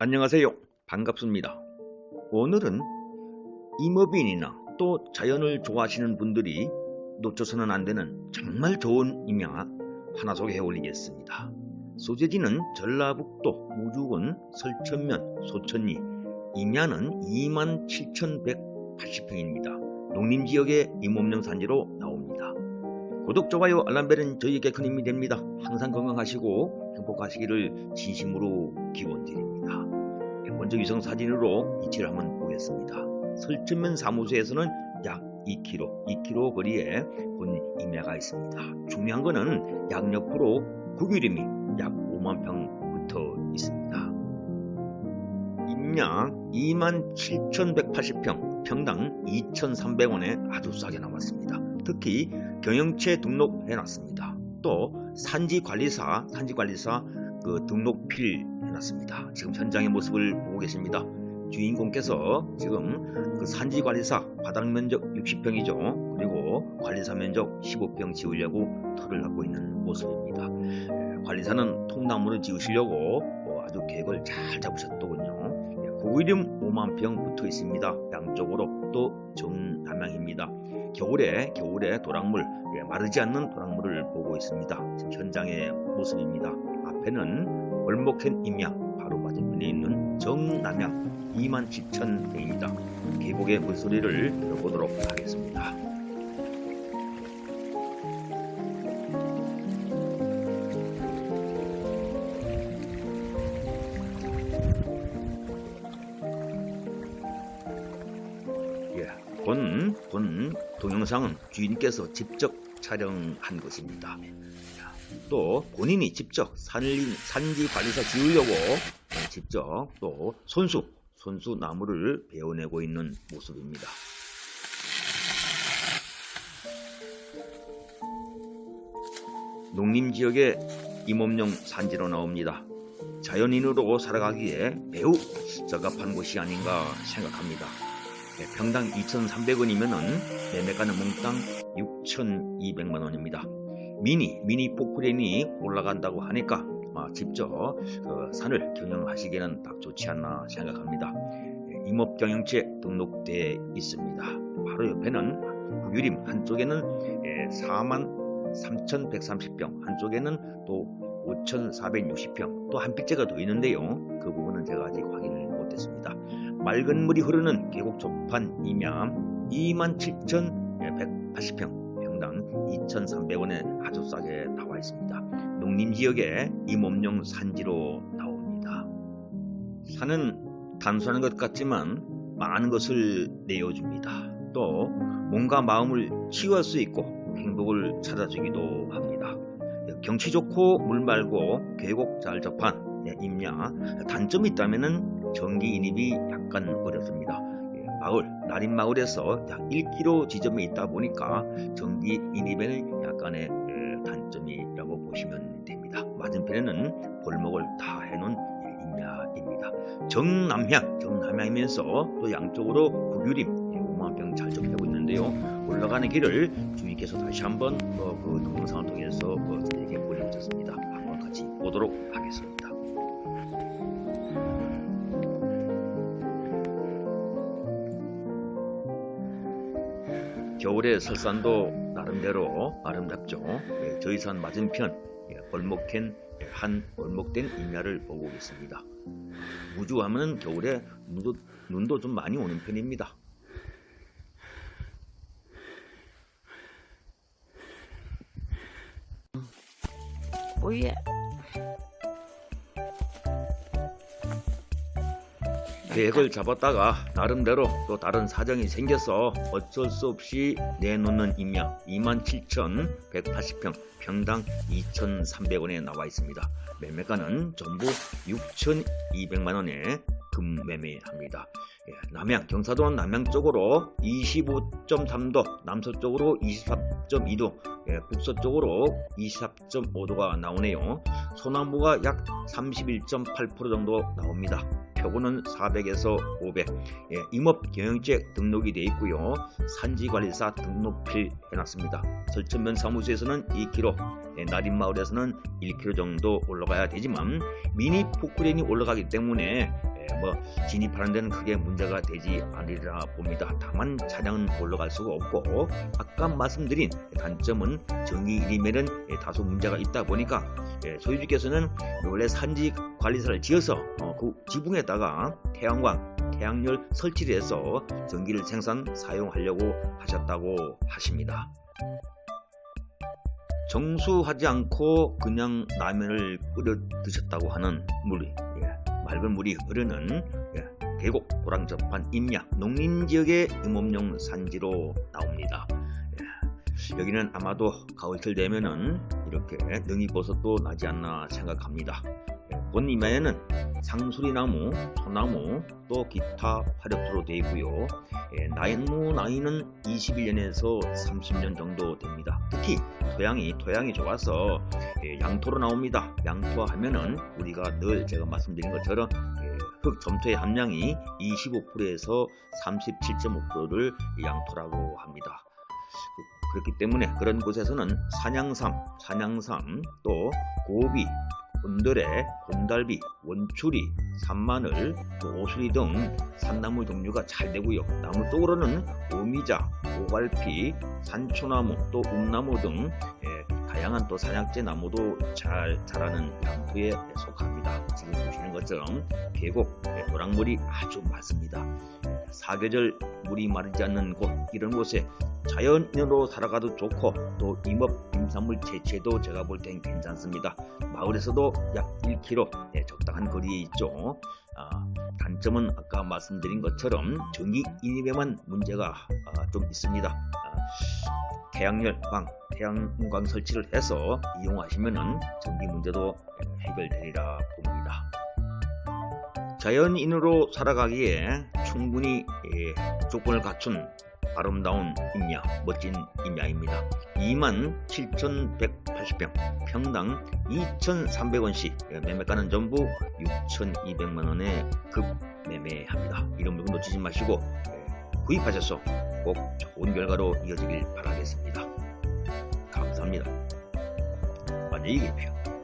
안녕하세요. 반갑습니다. 오늘은 임업인이나 또 자연을 좋아하시는 분들이 놓쳐서는 안 되는 정말 좋은 임야 하나 소개해 올리겠습니다. 소재지는 전라북도 무주군 설천면 소천리 임야는 27,180평입니다. 농림지역의 임업용 산지로 나옵니다. 구독, 좋아요, 알람벨은 저희에게 큰 힘이 됩니다. 항상 건강하시고 행복하시기를 진심으로 기원드립니다. 네, 먼저 위성 사진으로 위치를 한번 보겠습니다. 설천면 사무소에서는 약 2km, 2km 거리에 본 임야가 있습니다. 중요한 거는 양옆으로 국유림이 약 5만 평 붙어 있습니다. 임야 27,180평, 평당 2,300원에 아주 싸게 나왔습니다. 특히 경영체 등록해놨습니다. 또 산지관리사, 산지관리사 그 등록필 해놨습니다. 지금 현장의 모습을 보고 계십니다. 주인공께서 지금 그 산지관리사 바닥 면적 60평이죠. 그리고 관리사 면적 15평 지으려고 털을 하고 있는 모습입니다. 에, 관리사는 통나무를 지으시려고 어, 아주 계획을 잘 잡으셨더군요. 예, 고기름 5만 평 붙어 있습니다. 양쪽으로 또 정남향입니다. 겨울에 겨울에 도랑물 예, 마르지 않는 도랑물을 보고 있습니다. 지금 현장의 모습입니다. 앞에는 월목현 임야 바로 맞은편에 있는 정남향 27,000평입니다. 계곡의 물소리를 들어보도록 하겠습니다. 본, 본 동영상은 주인께서 직접 촬영한 것입니다. 자, 또 본인이 직접 산리, 산지 관리사 지으려고 어, 직접 또 손수, 손수 나무를 베어내고 있는 모습입니다. 농림 지역의 임업용 산지로 나옵니다. 자연인으로 살아가기에 매우 적합한 곳이 아닌가 생각합니다. 네, 평당 2,300원이면은 매매가는 몽땅 6,200만 원입니다. 미니 미니 포크레인이 올라간다고 하니까 아, 직접 그 산을 경영하시기에는 딱 좋지 않나 생각합니다. 네, 임업 경영체 등록돼 있습니다. 바로 옆에는 국유림 한쪽에는 4만 3,130평, 한쪽에는 또 5,460평, 또한 필재가 더 있는데요. 그 부분은 제가 아직 확인을 못했습니다. 맑은 물이 흐르는 계곡 조판 임야 27,180평, 평당 2,300원에 아주 싸게 나와 있습니다. 농림 지역의 임업용 산지로 나옵니다. 산은 단순한 것 같지만 많은 것을 내어줍니다. 또 몸과 마음을 치유할 수 있고 행복을 찾아주기도 합니다. 경치 좋고 물 맑고 계곡 잘 접한 예, 임야 단점이 있다면은 전기 인입이 약간 어렵습니다. 예, 마을 나린 마을에서 약 1km 지점에 있다 보니까 전기 인입에는 약간의 예, 단점이라고 보시면 됩니다. 맞은편에는 골목을 다 해놓은 예, 임야입니다. 정남향 정남향이면서 또 양쪽으로 국유림 5만 평 잘 접하고 있는데요. 올라가는 길을 주인께서 다시 한번 어, 그 동영상을 통해서 어, 저에게 올려주셨습니다. 한번 같이 보도록 하겠습니다. 겨울의 설산도 나름대로 아름답죠. 예, 저희 산 맞은편 예, 벌목한 한 벌목된 임야를 보고 있습니다. 무주하면 겨울에 눈도, 눈도 좀 많이 오는 편입니다. 오예. 계획을 잡았다가 나름대로 또 다른 사정이 생겨서 어쩔 수 없이 내놓는 임야 27,180평 평당 2,300원에 나와 있습니다. 매매가는 전부 6,200만원에 금매매합니다. 예, 남양 경사도 남양 쪽으로 25.3도 남서쪽으로 24.2도 예, 북서쪽으로 24.5도가 나오네요. 소나무가 약 31.8% 정도 나옵니다. 표고는 400에서 500. 예, 임업 경영체 등록이 되어 있고요. 산지관리사 등록필 해놨습니다. 설천면 사무소에서는 2km, 예, 나린마을에서는 1km 정도 올라가야 되지만 미니 포크레인이 올라가기 때문에 예, 뭐 진입하는 데는 크게 문제가 되지 않으리라 봅니다. 다만 차량은 올라갈 수가 없고 아까 말씀드린 단점은 정기 1이면은 예, 다소 문제가 있다 보니까 예, 소유주께서는 원래 산지 관리사를 지어서 어, 그 지붕에다가 태양광, 태양열 설치를 해서 전기를 생산 사용하려고 하셨다고 하십니다. 정수하지 않고 그냥 라면을 끓여 드셨다고 하는 물이 예, 맑은 물이 흐르는 예, 계곡 도랑접한 임야 농림지역의 임업용 산지로 나옵니다. 예, 여기는 아마도 가을철 되면은 이렇게 능이버섯도 나지 않나 생각합니다. 예, 본 임야에는 상수리나무, 소나무, 또 기타 화력토로 되어 있고요. 예, 나무 나이는 21년에서 30년 정도 됩니다. 특히 토양이 토양이 좋아서 예, 양토로 나옵니다. 양토 하면은 우리가 늘 제가 말씀드린 것처럼 예, 흙 점토의 함량이 25%에서 37.5%를 양토라고 합니다. 그- 그렇기 때문에 그런 곳에서는 산양삼, 산양삼, 또 고비, 온더레, 혼달비, 원추리, 산마늘, 또 오수리 등 산나무 종류가 잘 되고요. 나무 쪽으로는 오미자, 오갈피, 산초나무, 또 움나무 등 예, 다양한 또 산약재 나무도 잘 자라는 양토에 속합니다. 지금 보시는 것처럼 계곡, 예, 도랑물이 아주 많습니다. 사계절 물이 마르지 않는 곳 이런 곳에 자연인으로 살아가도 좋고 또 임업 임산물 채취도 제가 볼 땐 괜찮습니다. 마을에서도 약 1km 예, 적당한 거리에 있죠. 아, 단점은 아까 말씀드린 것처럼 전기 인입에만 문제가 아, 좀 있습니다. 아, 태양열 광, 태양광 설치를 해서 이용하시면은 전기 문제도 해결되리라 봅니다. 자연인으로 살아가기에 충분히 예, 조건을 갖춘 아름다운 임야, 멋진 임야입니다. 27,180평, 평당 2,300원씩 매매가는 전부 6,200만원에 급 매매합니다. 이런 물건 놓치지 마시고 예, 구입하셔서 꼭 좋은 결과로 이어지길 바라겠습니다. 감사합니다. 안녕히 계십시오.